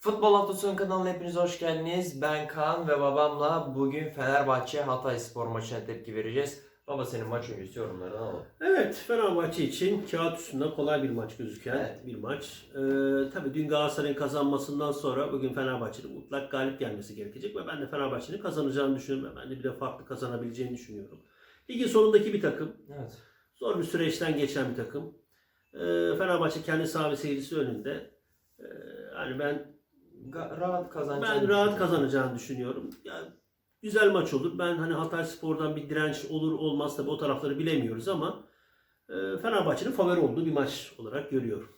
Futbol Hafta Sonu kanalına hepiniz hoş geldiniz. Ben Kaan ve babamla bugün Fenerbahçe Hatay Spor maçına tepki vereceğiz. Baba senin maç öncesi yorumlarını alalım. Evet, Fenerbahçe için kağıt üstünde kolay bir maç gözüken Evet. bir maç. Ee, tabii dün Galatasaray'ın kazanmasından sonra bugün Fenerbahçe'nin mutlak galip gelmesi gerekecek ve ben de Fenerbahçe'nin kazanacağını düşünüyorum. Ben de bir de farklı kazanabileceğini düşünüyorum. Ligin sonundaki bir takım. Evet. Zor bir süreçten geçen bir takım. Ee, Fenerbahçe kendi saha ve seyircisi önünde. Ee, yani ben rahat kazanacağını ben rahat kazanacağını düşünüyorum. Yani güzel maç olur. Ben hani Hatay Spor'dan bir direnç olur olmaz tabii o tarafları bilemiyoruz ama e, Fenerbahçe'nin favori olduğu bir maç olarak görüyorum.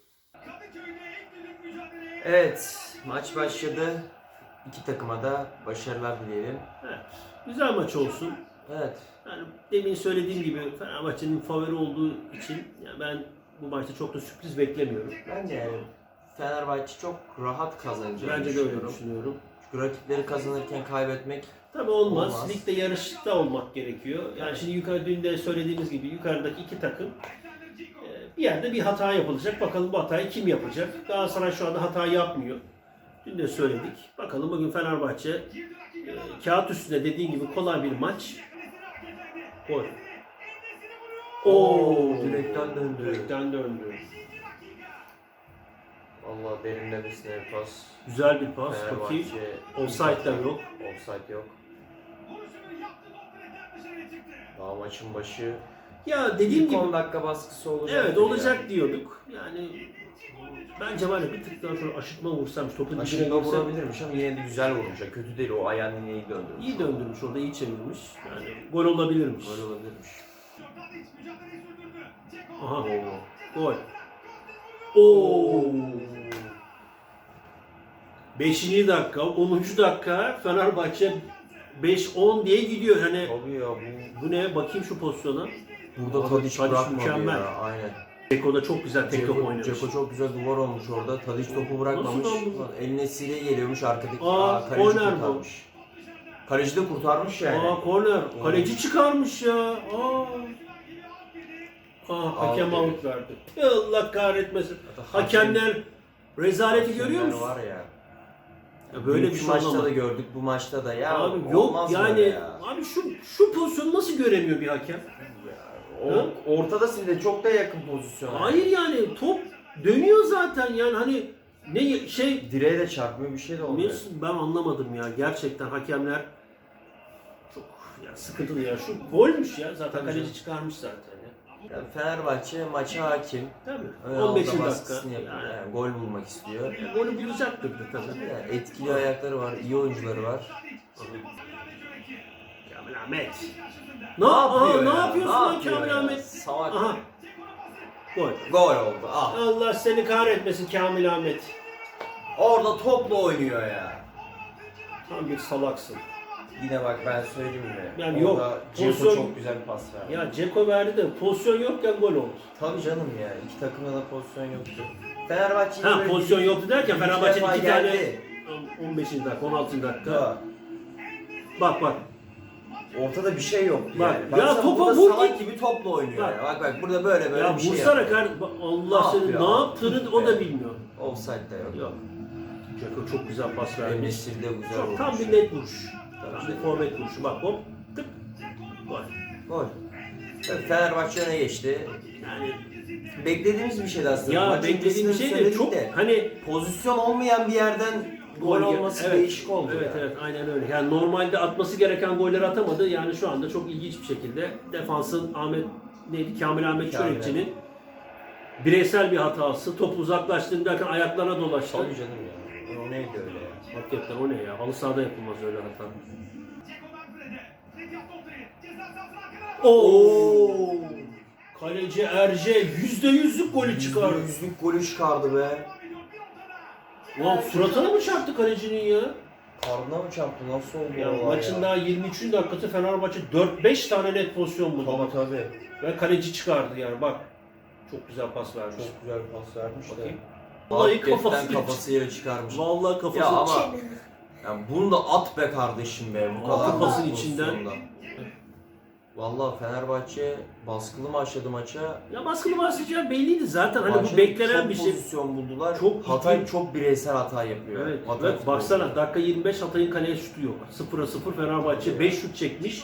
Evet maç başladı. İki takıma da başarılar dileyelim. Evet. Güzel maç olsun. Evet. Yani demin söylediğim gibi Fenerbahçe'nin favori olduğu için yani ben bu maçta çok da sürpriz beklemiyorum. Bence yani Fenerbahçe çok rahat kazanacağını Bence de öyle düşünüyorum. düşünüyorum. Çünkü rakipleri kazanırken kaybetmek Tabii olmaz. Olmaz. Ligde yarışta olmak gerekiyor. Yani şimdi yukarı dün de söylediğimiz gibi yukarıdaki iki takım e, bir yerde bir hata yapılacak. Bakalım bu hatayı kim yapacak? Galatasaray şu anda hata yapmıyor. Dün de söyledik. Bakalım bugün Fenerbahçe e, kağıt üstünde dediğin gibi kolay bir maç. Gol. Oo, direkten döndü. Direkten döndü. Allah derinlemesine bir pas. Güzel bir pas. Bakayım. Fenerbahçe Offside de yok. Offside yok. Daha maçın başı. Ya dediğim gibi 10 dakika baskısı olacak. Evet olacak diyorduk. Yani bence var ya bir tık daha şöyle aşıtma vursam dibine Aşırı girsem vurabilirmiş ama yine de güzel vuracak. Kötü değil o ayağını iyi döndürmüş. iyi döndürmüş orada iyi çevirmiş. Yani gol olabilirmiş. Gol olabilirmiş. Aha Oo. gol. Oo. 5. dakika, 10. dakika Fenerbahçe 5-10 diye gidiyor. Hani Tabii ya bu. bu ne? Bakayım şu pozisyona. Burada Tadiç bırakmadı mükemmel. ya. Aynen. Ceko da çok güzel tek top Ceko, oynamış. Ceko çok güzel duvar olmuş orada. Tadiç topu bırakmamış. Nasıl oldu? Eline sile geliyormuş arkadaki. Aa, Aa, kaleci korner bu. kurtarmış. Kaleci de kurtarmış yani. Aa korner. Kaleci çıkarmış ya. Aa. Aa hakem Out out verdi. Allah kahretmesin. Hakemler rezaleti görüyor musun? var ya. Ya böyle bir Dünkü şey maçta olamaz. da gördük bu maçta da ya. Abi yok olmaz yani böyle ya. abi şu şu pozisyonu nasıl göremiyor bir hakem? O, ortadasın bir de çok da yakın pozisyon. Hayır yani top dönüyor zaten yani hani ne şey Direğe de çarpmıyor bir şey de olmuyor. ben anlamadım ya gerçekten hakemler çok ya sıkıntılı ya şu golmüş ya zaten Tabii kaleci canım. çıkarmış zaten. Yani Fenerbahçe maça hakim. Tabii. Ön 15. alda dakika. baskısını yapıyor. Yani, Yani gol bulmak istiyor. ya golü bulacaktır da tabii. Yani etkili ayakları var, iyi oyuncuları var. Kamil Ahmet. Ne, Aha, ne ya? yapıyorsun lan yapıyor Kamil ya? Ahmet? Salak. Aha. Gol. Gol oldu. Ah. Allah seni kahretmesin Kamil Ahmet. Orada topla oynuyor ya. Tam bir salaksın. Yine bak ben söyleyeyim mi? Yani Orada yok, Ceko pozisyon- çok güzel bir pas verdi. Ya Ceko verdi de pozisyon yokken gol oldu. Tabii canım ya. İki takımda da pozisyon yoktu. Fenerbahçe Ha pozisyon yoktu derken Fenerbahçe'nin iki tane geldi. 15. dakika 16. dakika. Bak bak. Ortada bir şey yok Bak, yani. ya Baksana topa burada vur salak git. gibi topla oynuyor Bak. ya. Bak bak burada böyle böyle ya bir şey vursana yapıyor. kar Allah Ne seni yapıyor ne abi? yaptığını o da bilmiyor. Offside de yok. Yok. Ceko çok güzel pas vermiş. Enesir de güzel Çok, olmuş. tam bir net vuruş. Bir forvet vuruşu. Bak hop tık. Gol. Gol. Tabii Fenerbahçe öne geçti. Yani Beklediğimiz bir şeydi aslında. ya Maçın beklediğim şey de çok de, hani pozisyon olmayan bir yerden gol olması evet, değişik oldu Evet ya. evet aynen öyle. Yani normalde atması gereken golleri atamadı. Yani şu anda çok ilginç bir şekilde defansın Ahmet neydi Kamil Ahmet. Çörekçi'nin bireysel bir hatası. Top uzaklaştığında derken ayaklarına dolaştı. Tabii canım ya. O neydi öyle ya? Hakikaten o ne ya? Halı sahada yapılmaz öyle hata. Oo! Kaleci Erce yüzde yüzlük golü çıkardı. Yüzlük golü çıkardı be. Ulan suratına mı çarptı kalecinin ya? Karnına mı çarptı? Nasıl oldu Ya olay maçın ya? daha 23. dakikası Fenerbahçe 4-5 tane net pozisyon buldu. Tabii tabii. Ve kaleci çıkardı yani bak. Çok güzel pas vermiş. Çok güzel pas vermiş de. Vallahi Hakikaten kafasını kafasıyla çıkarmış. Vallahi kafası Ya ama yani bunu da at be kardeşim be bu kadar pozisyonda. içinden. Vallahi Fenerbahçe baskılı başladı maça. Ya baskılı başlayacağı belliydi zaten. Hani bu beklenen çok bir şey. pozisyon buldular. Çok Hatay ciddi- çok bireysel hata yapıyor. Evet, Hatay evet baksana dakika 25 Hatay'ın kaleye şutu yok. 0'a 0 Fenerbahçe 5 şut çekmiş.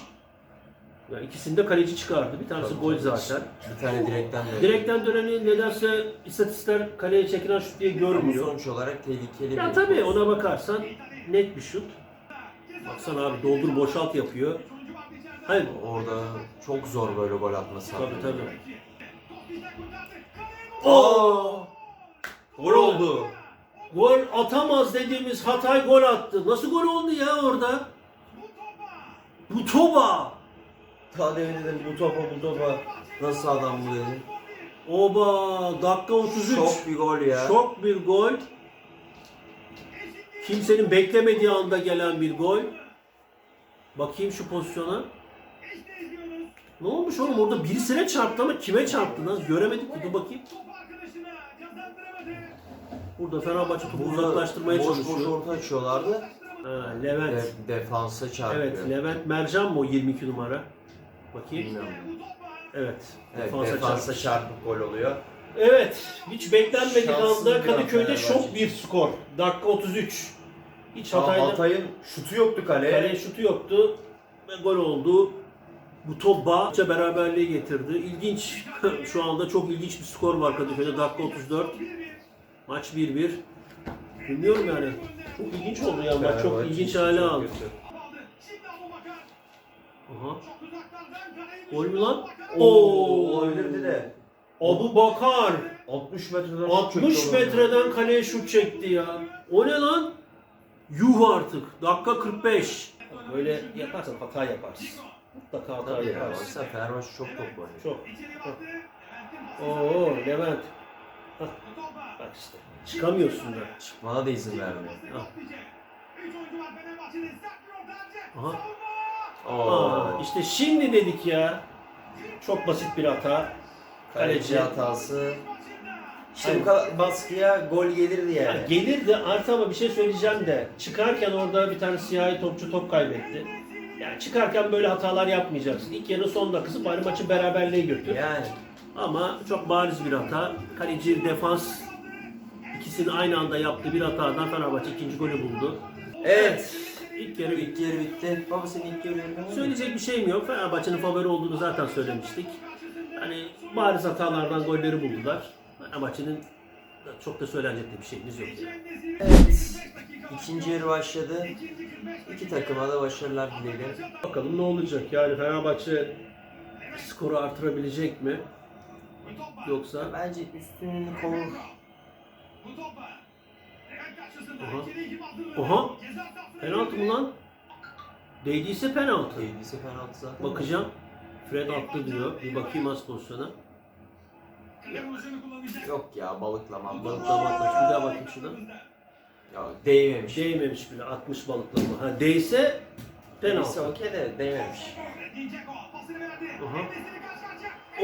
Ya ikisini de kaleci çıkardı. Bir tanesi Tabii, gol tabii. zaten. Bir tane direkten de. Direkten döneni nedense istatistikler kaleye çekilen şut diye Ama görmüyor. sonuç olarak tehlikeli Ya bir tabii ona bakarsan net bir şut. Baksana abi doldur boşalt yapıyor. Hayır. Orada çok zor böyle gol atması. Tabii tabii. Oo! Gol oldu. Gol atamaz dediğimiz Hatay gol attı. Nasıl gol oldu ya orada? Bu toba. Demin dedim bu topa bu topa. Nasıl adam bu dedim. Oba dakika 33. Şok bir gol ya. Şok bir gol. Kimsenin beklemediği anda gelen bir gol. Bakayım şu pozisyona. Ne olmuş oğlum orada birisine çarptı ama kime çarptı lan? Göremedik ki dur bakayım. Burada Fenerbahçe topu Burada uzaklaştırmaya boş çalışıyor. boş orta açıyorlardı. Ha, Levent. De, defansa çarpıyor. Evet Levent Mercan mı o 22 numara? Bakayım. Bilmiyorum. Evet. Evet, Defansa defansa, çarpmış. çarpıp gol oluyor. Evet. Hiç beklenmedik Şanssız anda bir Kadıköy'de Fenerbahçe şok bir skor. Dakika 33. Hiç Hatay'ın, Hatay'da Hatay'ın şutu yoktu kaleye. kaleye şutu yoktu ve gol oldu. Bu top Bağça beraberliği getirdi. İlginç. Şu anda çok ilginç bir skor var Kadıköy'de. Dakika 34. Maç 1-1. Bilmiyorum yani. Çok ilginç oldu ya. Maç çok Fenerbahçe ilginç hale çok aldı. kötü. Aha. Gol mü lan? Oo, Oo. olabilirdi de. Abu Bakar 60 metreden 60 metreden kaleye şut çekti ya. O ne lan? Yuh artık. Dakika 45. Böyle yaparsan hata yaparsın. Mutlaka hata Tabii ya. yaparsın. Baksana Fenerbahçe çok top oynuyor. Çok. Oo Levent. Hah, Bak işte. Çıkamıyorsun da. Çıkmana da izin vermiyor. Aha. Aa, işte şimdi dedik ya. Çok basit bir hata. Kaleci hatası. İşte Aynen. bu kadar baskıya gol gelirdi Ya yani. gelirdi artı ama bir şey söyleyeceğim de çıkarken orada bir tane siyahi topçu top kaybetti. Yani çıkarken böyle hatalar yapmayacaksın. İlk yarı son dakikası bari maçı beraberliğe götür. Yani. Ama çok bariz bir hata. Kaleci defans ikisini aynı anda yaptığı bir hatadan Fenerbahçe ikinci golü buldu. Evet. İlk yarı bitti. İlk yarı bitti. Baba senin ilk yarı yorumunu mu? Söyleyecek bir şeyim yok. Fenerbahçe'nin favori olduğunu zaten söylemiştik. Hani bariz hatalardan golleri buldular. Fenerbahçe'nin çok da söylenecek de bir şeyimiz yok. Yani. Evet. İkinci yarı başladı. İki takıma da başarılar dileyelim. Bakalım ne olacak? Yani Fenerbahçe skoru artırabilecek mi? Yoksa Bence üstünlüğünü korur. Aha. Aha. penaltı mı lan? Değdiyse penaltı. Değildiyse penaltı zaten. Bakacağım. Fred attı diyor. Bir bakayım az pozisyona. Yok ya balıklama. Balıklama atmış. Bir daha bakayım şuna. Ya değmemiş. Değmemiş bile. 60 balıklama. Ha değse penaltı. okey de değmemiş. Aha.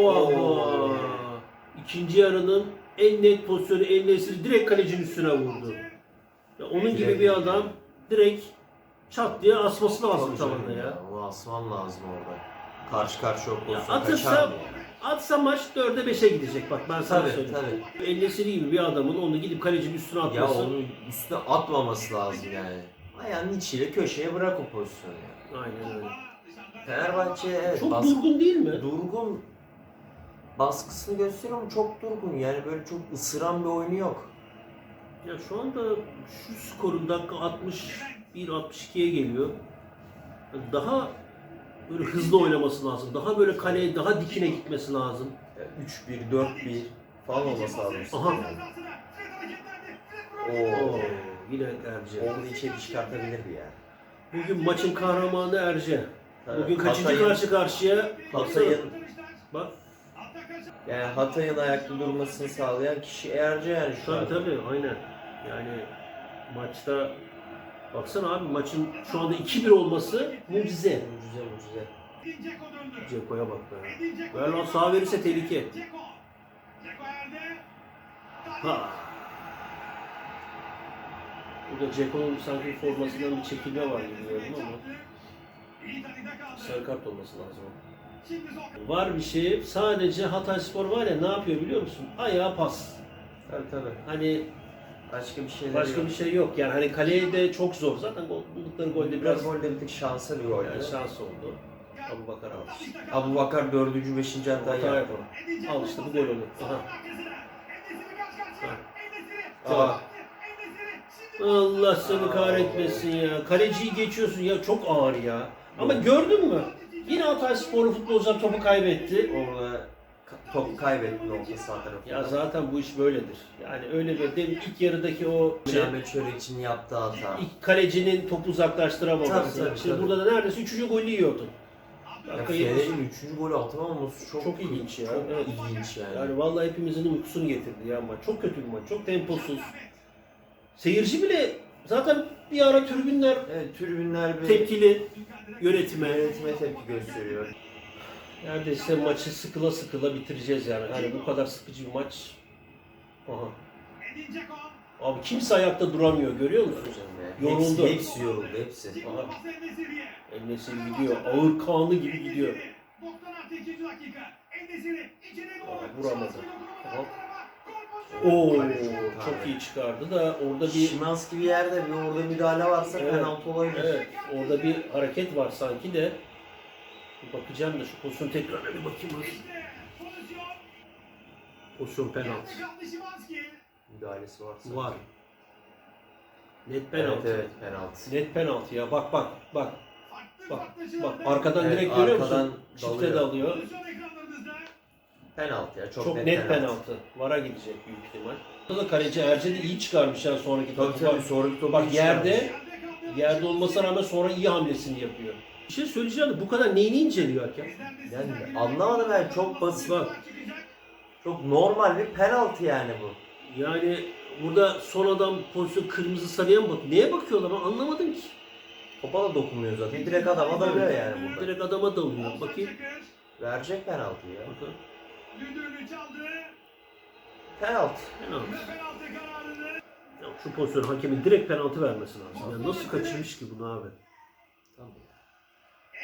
Oo. İkinci yarının en net pozisyonu en nesri direkt kalecinin üstüne vurdu. Ya onun gibi bir adam direkt çat diye asması lazım tavana ya. Onu asman lazım orada. Karşı karşıya Ya pozisyon atırsa kaçar mı? atsa maç 4'e 5'e gidecek bak ben sana Tabii söyleyeyim. tabii. Nesiri gibi bir adamın onu gidip kalecinin üstüne Ya atması. onun üstüne atmaması lazım yani. Ayağının içiyle köşeye bırak o pozisyonu ya. Aynen öyle. Fenerbahçe evet Çok baskı- durgun değil mi? durgun baskısını gösteriyor ama çok durgun. Yani böyle çok ısıran bir oyunu yok. Ya şu anda şu skorun dakika 61-62'ye geliyor. Daha böyle hızlı oynaması lazım. Daha böyle kaleye daha dikine gitmesi lazım. Ya 3-1, 4-1 falan olması lazım. Aha. Oo. Yine Erce. Orada içeri çıkartabilirdi ya. Bugün maçın kahramanı Erce. Bugün kaçıncı Hatay'ın- karşı karşıya? Baksana. Hatay'ın Bak yani Hatay'ın ayakta durmasını sağlayan kişi Erce yani şu tabii an. tabii aynen. Yani maçta baksana abi maçın şu anda 2-1 olması mucize. Mucize mucize. Ceko'ya bak be. Ver lan sağ verirse tehlike. Ha. Burada Ceko'nun sanki formasından bir çekilme var gibi gördüm ama sarı kart olması lazım. Var bir şey. Sadece Hatay Spor var ya ne yapıyor biliyor musun? Ayağa pas. Tabii tabii. Hani Başka bir şeyler başka yok. bir şey yok. Yani hani kaleye de çok zor. Zaten gol, buldukları golde Biraz biraz golde bir tık şansa bir goldü. yani şans oldu. Abu Bakar aldı. Abu Bakar 4. 5. hatayı Hata yaptı. yapalım. Al işte bu gol olur. Aha. Aa, Allah seni kahretmesin ya. Kaleciyi geçiyorsun ya çok ağır ya. Ama gördün mü? Yine Hatay Sporlu futbolcular topu kaybetti. orada top kaybetti orta sağ tarafında. Ya zaten bu iş böyledir. Yani öyle bir demin ilk yarıdaki o Mehmet Çöre için yaptığı hata. ilk kalecinin topu uzaklaştıramaması. Tabii, tabii, Şimdi tabii. burada da neredeyse üçüncü golü yiyordun. Ya Dakika yetmiş. Fener'in 3. golü atamaması çok, Çok ilginç ya. Çok Evet. ilginç yani. Yani vallahi hepimizin uykusunu getirdi ya maç. Çok kötü bir maç. Çok temposuz. Seyirci bile zaten bir ara tribünler Evet, tribünler bir tepkili yönetime. yönetime tepki gösteriyor. Neredeyse maçı sıkıla sıkıla bitireceğiz yani. Yani bu kadar sıkıcı bir maç. Aha. Abi kimse ayakta duramıyor görüyor musun? Hocam ya. Yoruldu. Hepsi, hepsi yoruldu, hepsi. Aha. Enes'i gidiyor. Ağır kanlı gibi gidiyor. Aa, vuramadı. Aha. Oo, çok iyi çıkardı da orada bir Şimanski bir yerde bir orada müdahale varsa Evet. penaltı olabilir. evet orada bir hareket var sanki de bir bakacağım da şu pozisyon tekrarına bir bakayım. Pozisyon penaltı. Müdahalesi varsa. Var. Net Evet, penaltı. evet, penaltı. Net penaltı ya. Bak bak bak. Bak bak arkadan Evet, direkt görüyor arkadan musun? Çifte dalıyor. dalıyor. Penaltı ya, çok, Çok, net, penaltı. Vara gidecek büyük ihtimal. Burada da kaleci Erce de iyi çıkarmış yani sonraki Tabii topu. tabii, Bak, sonraki topu bak yerde yerde olmasına rağmen sonra iyi hamlesini yapıyor. Bir şey söyleyeceğim de bu kadar neyini inceliyor hakem? Yani anlamadım ben çok basit bak. Çok normal bir penaltı yani bu. Yani burada son adam pozisyon kırmızı sarıya mı bak? Neye bakıyorlar ben anlamadım ki. Topa da dokunmuyor zaten. Direkt adama dalıyor yani burada. Direkt adama dalıyor. Bakayım. Verecek penaltıyı ya. Bakın. Penaltı. Penaltı. Ya şu pozisyon hakemin direkt penaltı vermesi lazım. Ya nasıl kaçırmış ki bunu abi? Tamam.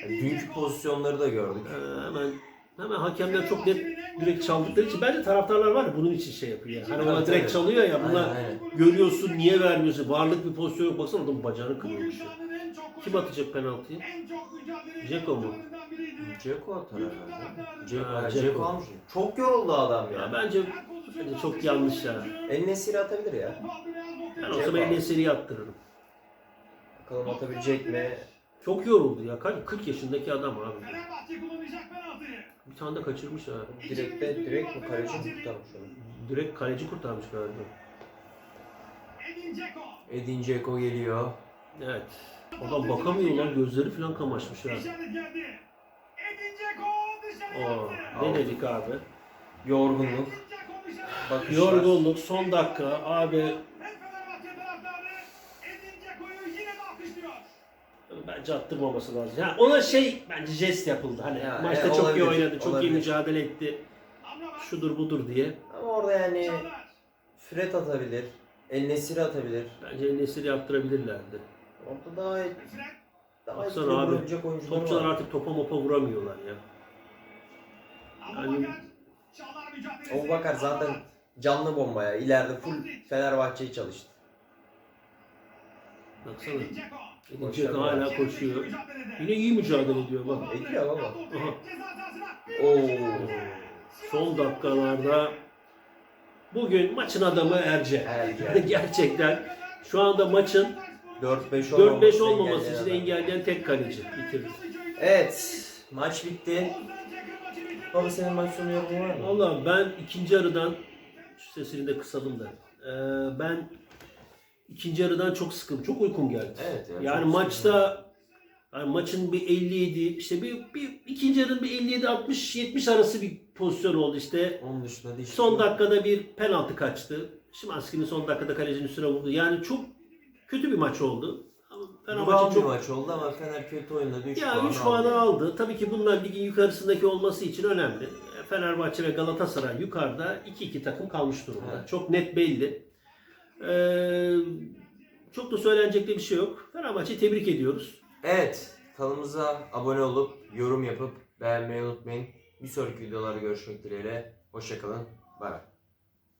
Yani dünkü pozisyonları da gördük. Ee, hemen hemen hakemler çok net direkt çaldıkları için bence taraftarlar var ya bunun için şey yapıyor. Yani. Hani ona direkt çalıyor ya Aynen, aynen. görüyorsun niye vermiyorsun? Varlık bir pozisyon yok baksana adamın bacağını kırıyormuş. ya. Kim atacak penaltıyı? Dzeko mu? Ceko atar herhalde. Ceko, Ha, ha, Dzeko. Dzeko almış. Çok yoruldu adam Ya ya. bence, bence çok yanlış ya. El Nesiri atabilir ya. Ben olsam el Nesir'i attırırım. Bakalım atabilecek mi? Çok yoruldu ya. Kaç 40 yaşındaki adam abi. Bir tane de kaçırmış ha. Direkte, direkt mi kaleci mi kurtarmış onu? Direkt kaleci kurtarmış galiba. Edin Dzeko geliyor. Evet. Adam bakamıyor lan gözleri falan kamaşmış ya. Oo, ne dedik abi? Yorgunluk. Bakışlar. Yorgunluk son dakika abi bence attırmaması lazım. Ya ona şey bence jest yapıldı. Hani Ya, maçta e, çok olabilir, iyi oynadı, çok olabilir. iyi mücadele etti. Şudur budur diye. Ama orada yani Fred atabilir. El Nesiri atabilir. Bence Nesir'i yaptırabilirlerdi. Orada daha daha Baksana abi, Topçular var. artık topa mopa vuramıyorlar ya. Yani O bakar zaten canlı bombaya. İleride full Fenerbahçe'yi çalıştı. Baksana. Edin hala koşuyor. Yine iyi mücadele ediyor bak. Ediyor baba. Aha. Oo. Son dakikalarda bugün maçın adamı Erce. Erce. Gerçekten şu anda maçın 4-5 4-5 olmaması için engelleyen tek kaleci bitirdi. Evet. Maç bitti. Baba senin maç sonu yorumun var mı? Valla ben ikinci yarıdan şu sesini de kısalım da. Ee, ben ikinci yarıdan çok sıkıldım. Çok uykum geldi. Evet. ya, Yani çok maçta yani maçın bir 57 işte bir, bir ikinci yarının bir 57 60 70 arası bir pozisyon oldu işte. Onun dışında değil. Son dakikada bir penaltı kaçtı. Şimanski'nin son dakikada kalecinin üstüne vurdu. Yani çok kötü bir maç oldu. Fenerbahçe çok maç oldu ama Fener kötü oynadı. 3 ya puan 3 puanı aldı. Tabii ki bunlar ligin yukarısındaki olması için önemli. Fenerbahçe ve Galatasaray yukarıda 2-2 takım kalmış durumda. Evet. Çok net belli. Ee, çok da söylenecek de bir şey yok. Fenerbahçe'yi tebrik ediyoruz. Evet. Kanalımıza abone olup yorum yapıp beğenmeyi unutmayın. Bir sonraki videolarda görüşmek dileğiyle. Hoşçakalın. Bay bay.